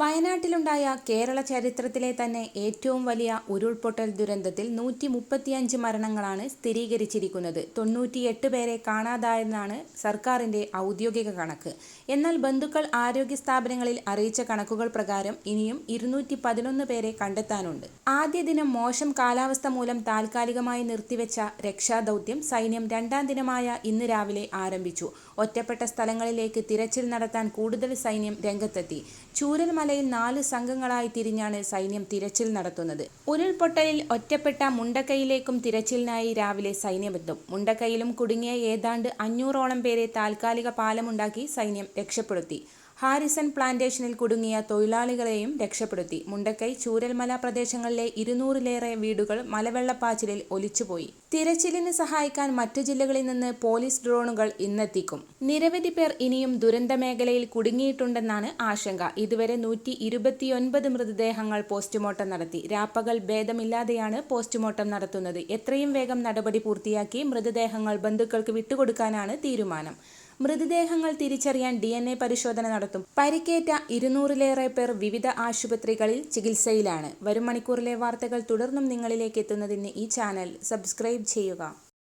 വയനാട്ടിലുണ്ടായ കേരള ചരിത്രത്തിലെ തന്നെ ഏറ്റവും വലിയ ഉരുൾപൊട്ടൽ ദുരന്തത്തിൽ നൂറ്റി മുപ്പത്തിയഞ്ച് മരണങ്ങളാണ് സ്ഥിരീകരിച്ചിരിക്കുന്നത്. തൊണ്ണൂറ്റിയെട്ട് പേരെ കാണാതായെന്നാണ് സർക്കാരിന്റെ ഔദ്യോഗിക കണക്ക്. എന്നാൽ ബന്ധുക്കൾ ആരോഗ്യ സ്ഥാപനങ്ങളിൽ അറിയിച്ച കണക്കുകൾ പ്രകാരം ഇനിയും ഇരുന്നൂറ്റി പതിനൊന്ന് പേരെ കണ്ടെത്താനുണ്ട്. ആദ്യ ദിനം മോശം കാലാവസ്ഥ മൂലം താൽക്കാലികമായി നിർത്തിവെച്ച രക്ഷാദൗത്യം സൈന്യം രണ്ടാം ദിനമായ ഇന്ന് രാവിലെ ആരംഭിച്ചു. ഒറ്റപ്പെട്ട സ്ഥലങ്ങളിലേക്ക് തിരച്ചിൽ നടത്താൻ കൂടുതൽ സൈന്യം രംഗത്തെത്തി. ചൂരൽമലയിൽ നാല് സംഘങ്ങളായി തിരിഞ്ഞാണ് സൈന്യം തിരച്ചിൽ നടത്തുന്നത്. ഉരുൾപൊട്ടലിൽ ഒറ്റപ്പെട്ട മുണ്ടക്കൈയിലേക്കും തിരച്ചിലിനായി രാവിലെ സൈന്യമെത്തും. മുണ്ടക്കൈയിലും കുടുങ്ങിയ ഏതാണ്ട് അഞ്ഞൂറോളം പേരെ താൽക്കാലിക പാലമുണ്ടാക്കി സൈന്യം രക്ഷപ്പെടുത്തി. ഹാരിസൺ പ്ലാന്റേഷനിൽ കുടുങ്ങിയ തൊഴിലാളികളെയും രക്ഷപ്പെടുത്തി. മുണ്ടക്കൈ ചൂരൽമല പ്രദേശങ്ങളിലെ ഇരുന്നൂറിലേറെ വീടുകൾ മലവെള്ളപ്പാച്ചിലിൽ ഒലിച്ചുപോയി. തിരച്ചിലിന് സഹായിക്കാൻ മറ്റു ജില്ലകളിൽ നിന്ന് പോലീസ് ഡ്രോണുകൾ ഇന്നെത്തിക്കും. നിരവധി പേർ ഇനിയും ദുരന്ത മേഖലയിൽ കുടുങ്ങിയിട്ടുണ്ടെന്നാണ് ആശങ്ക. ഇതുവരെ നൂറ്റി ഇരുപത്തിയൊൻപത് മൃതദേഹങ്ങൾ പോസ്റ്റ്മോർട്ടം നടത്തി. രാപ്പകൽ ഭേദമില്ലാതെയാണ് പോസ്റ്റ്മോർട്ടം നടത്തുന്നത്. എത്രയും വേഗം നടപടി പൂർത്തിയാക്കി മൃതദേഹങ്ങൾ ബന്ധുക്കൾക്ക് വിട്ടുകൊടുക്കാനാണ് തീരുമാനം. മൃതദേഹങ്ങൾ തിരിച്ചറിയാൻ ഡി എൻ എ പരിശോധന നടത്തും. പരിക്കേറ്റ ഇരുന്നൂറിലേറെ പേർ വിവിധ ആശുപത്രികളിൽ ചികിത്സയിലാണ്. വരും മണിക്കൂറിലെ വാർത്തകൾ തുടർന്നും നിങ്ങളിലേക്ക് എത്തുന്നതിന് ഈ ചാനൽ സബ്സ്ക്രൈബ് ചെയ്യുക.